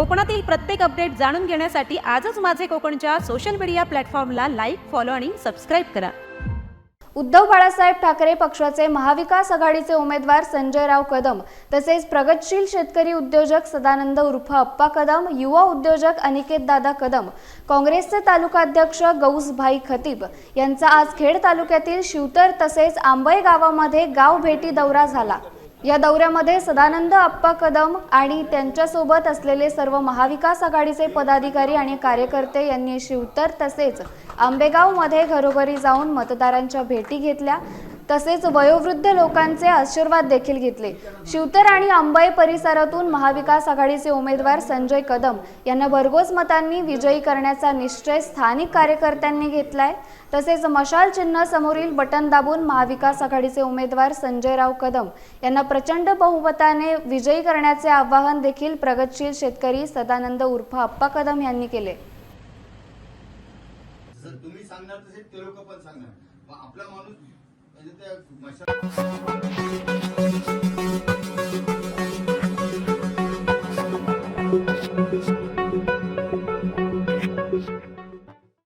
कोकणातील प्रत्येक अपडेट जाणून घेण्यासाठी आजच माझे कोकणच्या सोशल मीडिया प्लॅटफॉर्मला लाईक फॉलो आणि सबस्क्राईब करा. उद्धव बाळासाहेब ठाकरे पक्षाचे महाविकास आघाडीचे उमेदवार संजयराव कदम तसेच प्रगतशील शेतकरी उद्योजक सदानंद उर्फ अप्पा कदम युवा उद्योजक अनिकेत दादा कदम काँग्रेसचे तालुकाध्यक्ष गौसभाई खतीब यांचा आज खेड तालुक्यातील शिवतर तसेच आंबई गावामध्ये गाव भेटी दौरा झाला. या दौऱ्यामध्ये सदानंद अप्पा कदम आणि त्यांच्यासोबत असलेले सर्व महाविकास आघाडीचे पदाधिकारी आणि कार्यकर्ते यांनी शिवतर तसेच आंबेगावमध्ये घरोघरी जाऊन मतदारांच्या भेटी घेतल्या. तसेच वयोवृद्ध लोकांचे आशीर्वाद देखील घेतले. शिवतर आणि अंबाई परिसरातून महाविकास आघाडीचे उमेदवार संजय कदम यांना भरघोस मतांनी विजयी करण्याचा निश्चय स्थानिक कार्यकर्त्यांनी घेतलाय. तसेच मशाल चिन्ह समोरील बटन दाबून महाविकास आघाडीचे उमेदवार संजयराव कदम यांना प्रचंड बहुमताने विजयी करण्याचे आवाहन देखील प्रगतशील शेतकरी सदानंद उर्फ अप्पा कदम यांनी केले. तुम्ही सांगणार तसे ते लोक पण सांगणार. आपला माणूस Mas até mais